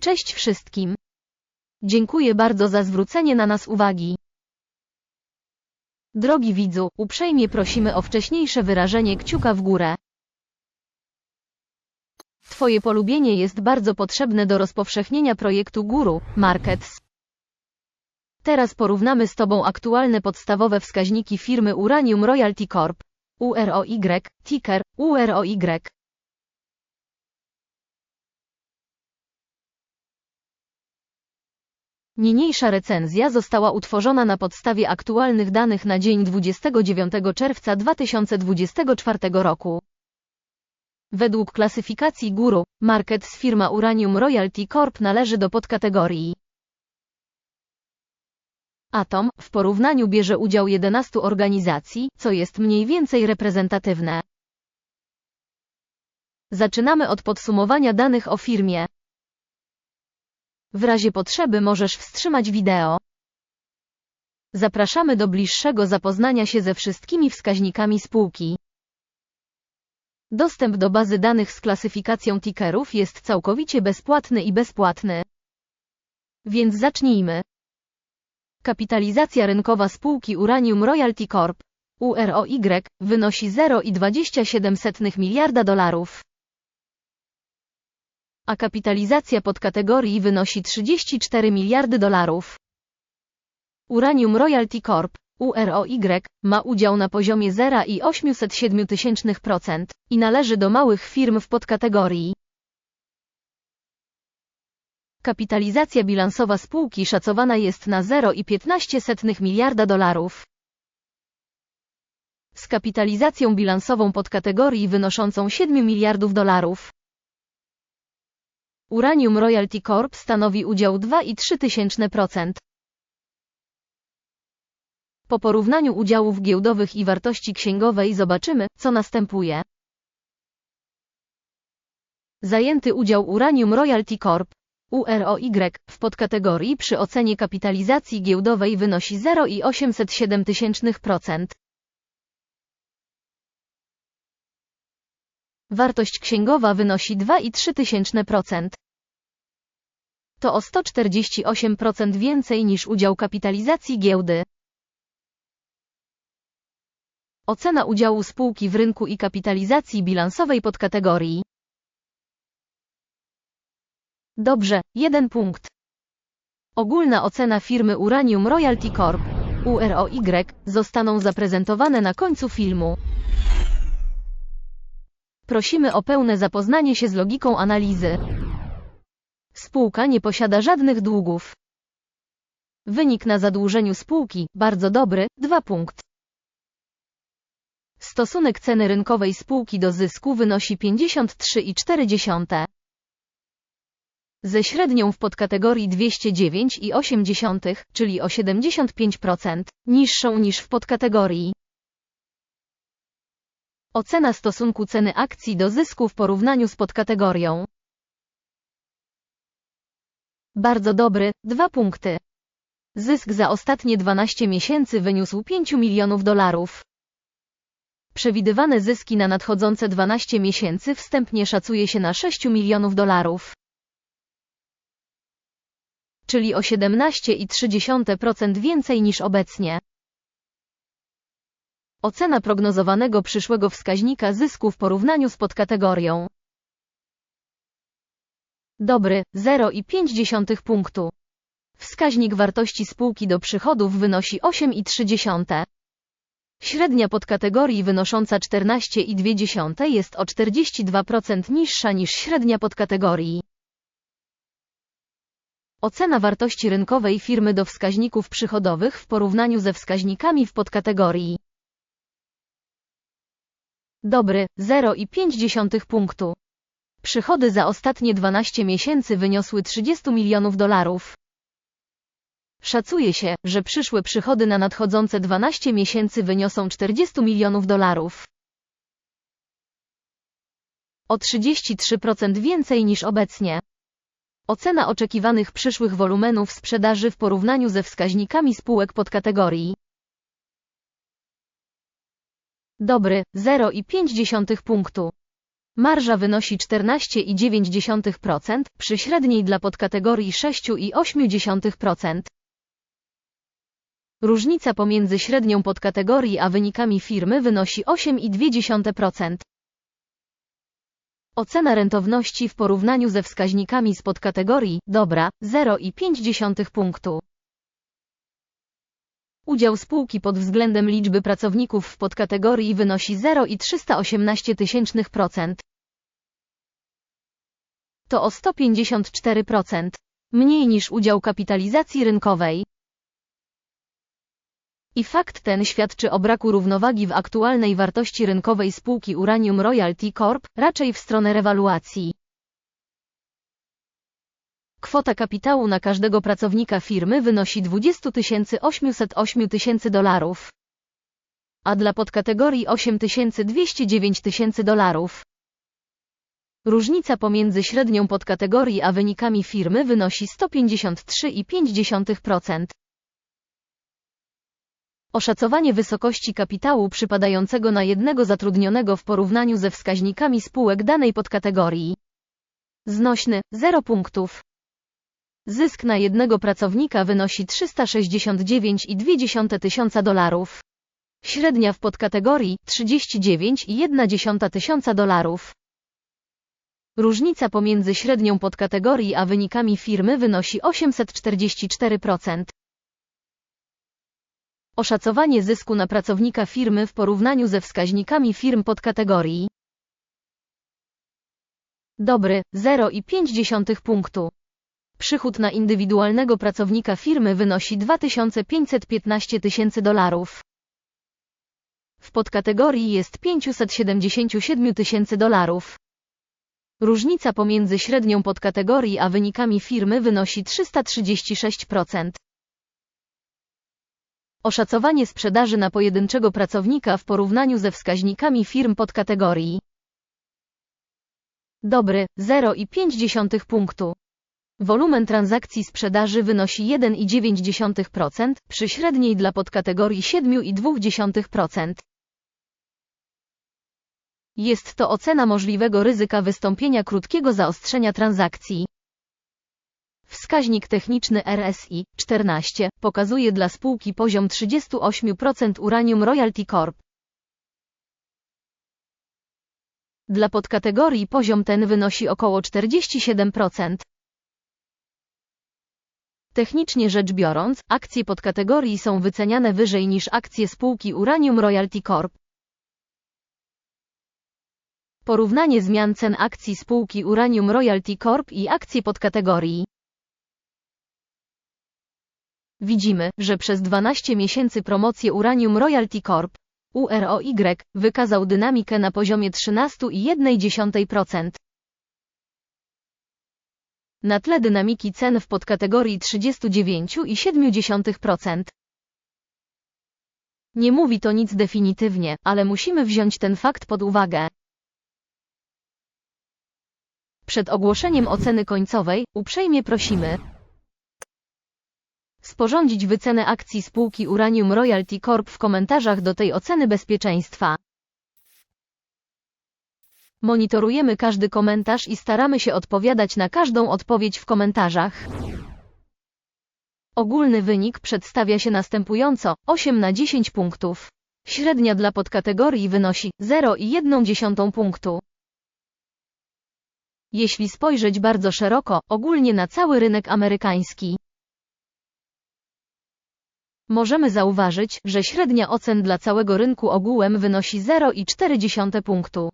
Cześć wszystkim. Dziękuję bardzo za zwrócenie na nas uwagi. Drogi widzu, uprzejmie prosimy o wcześniejsze wyrażenie kciuka w górę. Twoje polubienie jest bardzo potrzebne do rozpowszechnienia projektu Guru Markets. Teraz porównamy z Tobą aktualne podstawowe wskaźniki firmy Uranium Royalty Corp. UROY, ticker UROY. Niniejsza recenzja została utworzona na podstawie aktualnych danych na dzień 29 czerwca 2024 roku. Według klasyfikacji Guru, market z firma Uranium Royalty Corp należy do podkategorii Atom, w porównaniu bierze udział 11 organizacji, co jest mniej więcej reprezentatywne. Zaczynamy od podsumowania danych o firmie. W razie potrzeby możesz wstrzymać wideo. Zapraszamy do bliższego zapoznania się ze wszystkimi wskaźnikami spółki. Dostęp do bazy danych z klasyfikacją tickerów jest całkowicie bezpłatny i bezpłatny. Więc zacznijmy. Kapitalizacja rynkowa spółki Uranium Royalty Corp. UROY wynosi 0,27 miliarda dolarów. A kapitalizacja podkategorii wynosi 34 miliardy dolarów. Uranium Royalty Corp. UROY ma udział na poziomie 0,807% i należy do małych firm w podkategorii. Kapitalizacja bilansowa spółki szacowana jest na 0,15 miliarda dolarów. Z kapitalizacją bilansową podkategorii wynoszącą 7 miliardów dolarów. Uranium Royalty Corp stanowi udział 2,3%. Po porównaniu udziałów giełdowych i wartości księgowej zobaczymy, co następuje. Zajęty udział Uranium Royalty Corp. UROY w podkategorii przy ocenie kapitalizacji giełdowej wynosi 0,807%. Wartość księgowa wynosi 2,3%. To o 148% więcej niż udział kapitalizacji giełdy. Ocena udziału spółki w rynku i kapitalizacji bilansowej podkategorii. Dobrze, jeden punkt. Ogólna ocena firmy Uranium Royalty Corp. UROY zostaną zaprezentowane na końcu filmu. Prosimy o pełne zapoznanie się z logiką analizy. Spółka nie posiada żadnych długów. Wynik na zadłużeniu spółki bardzo dobry, 2 punkt. Stosunek ceny rynkowej spółki do zysku wynosi 53,4 ze średnią w podkategorii 209,8, czyli o 75%, niższą niż w podkategorii. Ocena stosunku ceny akcji do zysku w porównaniu z podkategorią. Bardzo dobry, 2 punkty. Zysk za ostatnie 12 miesięcy wyniósł 5 milionów dolarów. Przewidywane zyski na nadchodzące 12 miesięcy wstępnie szacuje się na 6 milionów dolarów czyli o 17,3% więcej niż obecnie. Ocena prognozowanego przyszłego wskaźnika zysku w porównaniu z podkategorią. Dobry, 0,5 punktu. Wskaźnik wartości spółki do przychodów wynosi 8,3. Średnia podkategorii wynosząca 14,2 jest o 42% niższa niż średnia podkategorii. Ocena wartości rynkowej firmy do wskaźników przychodowych w porównaniu ze wskaźnikami w podkategorii. Dobry, 0,5 punktu. Przychody za ostatnie 12 miesięcy wyniosły 30 milionów dolarów. Szacuje się, że przyszłe przychody na nadchodzące 12 miesięcy wyniosą 40 milionów dolarów. O 33% więcej niż obecnie. Ocena oczekiwanych przyszłych wolumenów sprzedaży w porównaniu ze wskaźnikami spółek podkategorii. Dobry, 0,5 punktu. Marża wynosi 14,9% przy średniej dla podkategorii 6,8%. Różnica pomiędzy średnią podkategorii a wynikami firmy wynosi 8,2%. Ocena rentowności w porównaniu ze wskaźnikami z podkategorii dobra 0,5 punktu. Udział spółki pod względem liczby pracowników w podkategorii wynosi 0,318%. To o 154%. Mniej niż udział kapitalizacji rynkowej. I fakt ten świadczy o braku równowagi w aktualnej wartości rynkowej spółki Uranium Royalty Corp, raczej w stronę rewaluacji. Kwota kapitału na każdego pracownika firmy wynosi 20 808 tysięcy dolarów, a dla podkategorii 8209 tysięcy dolarów. Różnica pomiędzy średnią podkategorii a wynikami firmy wynosi 153,5%. Oszacowanie wysokości kapitału przypadającego na jednego zatrudnionego w porównaniu ze wskaźnikami spółek danej podkategorii. Znośny 0 punktów. Zysk na jednego pracownika wynosi 369,2 tysiąca dolarów. Średnia w podkategorii 39,1 tysiąca dolarów. Różnica pomiędzy średnią podkategorii a wynikami firmy wynosi 844%. Oszacowanie zysku na pracownika firmy w porównaniu ze wskaźnikami firm podkategorii. Dobry, 0,5 punktu. Przychód na indywidualnego pracownika firmy wynosi 2515 tysięcy dolarów. W podkategorii jest 577 tysięcy dolarów. Różnica pomiędzy średnią podkategorii a wynikami firmy wynosi 336%. Oszacowanie sprzedaży na pojedynczego pracownika w porównaniu ze wskaźnikami firm podkategorii. Dobry, 0,5 punktu. Wolumen transakcji sprzedaży wynosi 1,9% przy średniej dla podkategorii 7,2%. Jest to ocena możliwego ryzyka wystąpienia krótkiego zaostrzenia transakcji. Wskaźnik techniczny RSI 14 pokazuje dla spółki poziom 38% Uranium Royalty Corp. Dla podkategorii poziom ten wynosi około 47%. Technicznie rzecz biorąc, akcje podkategorii są wyceniane wyżej niż akcje spółki Uranium Royalty Corp. Porównanie zmian cen akcji spółki Uranium Royalty Corp i akcje podkategorii. Widzimy, że przez 12 miesięcy promocję Uranium Royalty Corp. UROY wykazał dynamikę na poziomie 13,1%. Na tle dynamiki cen w podkategorii 39,7%. Nie mówi to nic definitywnie, ale musimy wziąć ten fakt pod uwagę. Przed ogłoszeniem oceny końcowej, uprzejmie prosimy sporządzić wycenę akcji spółki Uranium Royalty Corp w komentarzach do tej oceny bezpieczeństwa. Monitorujemy każdy komentarz i staramy się odpowiadać na każdą odpowiedź w komentarzach. Ogólny wynik przedstawia się następująco 8 na 10 punktów. Średnia dla podkategorii wynosi 0,1 punktu. Jeśli spojrzeć bardzo szeroko, ogólnie na cały rynek amerykański, możemy zauważyć, że średnia ocen dla całego rynku ogółem wynosi 0,4 punktu.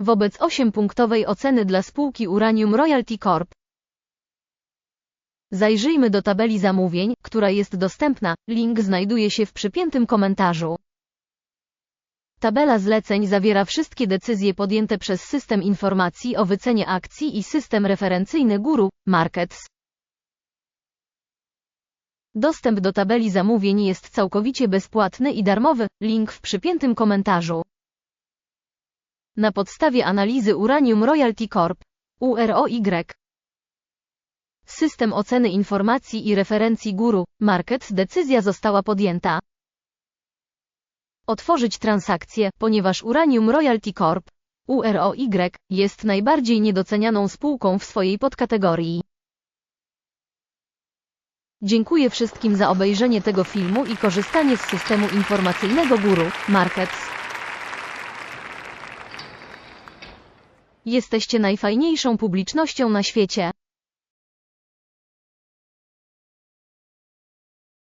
Wobec 8-punktowej oceny dla spółki Uranium Royalty Corp. Zajrzyjmy do tabeli zamówień, która jest dostępna, link znajduje się w przypiętym komentarzu. Tabela zleceń zawiera wszystkie decyzje podjęte przez system informacji o wycenie akcji i system referencyjny Guru Markets. Dostęp do tabeli zamówień jest całkowicie bezpłatny i darmowy, link w przypiętym komentarzu. Na podstawie analizy Uranium Royalty Corp. UROY. System oceny informacji i referencji Guru Markets decyzja została podjęta. Otworzyć transakcję, ponieważ Uranium Royalty Corp. UROY jest najbardziej niedocenianą spółką w swojej podkategorii. Dziękuję wszystkim za obejrzenie tego filmu i korzystanie z systemu informacyjnego Guru Markets. Jesteście najfajniejszą publicznością na świecie.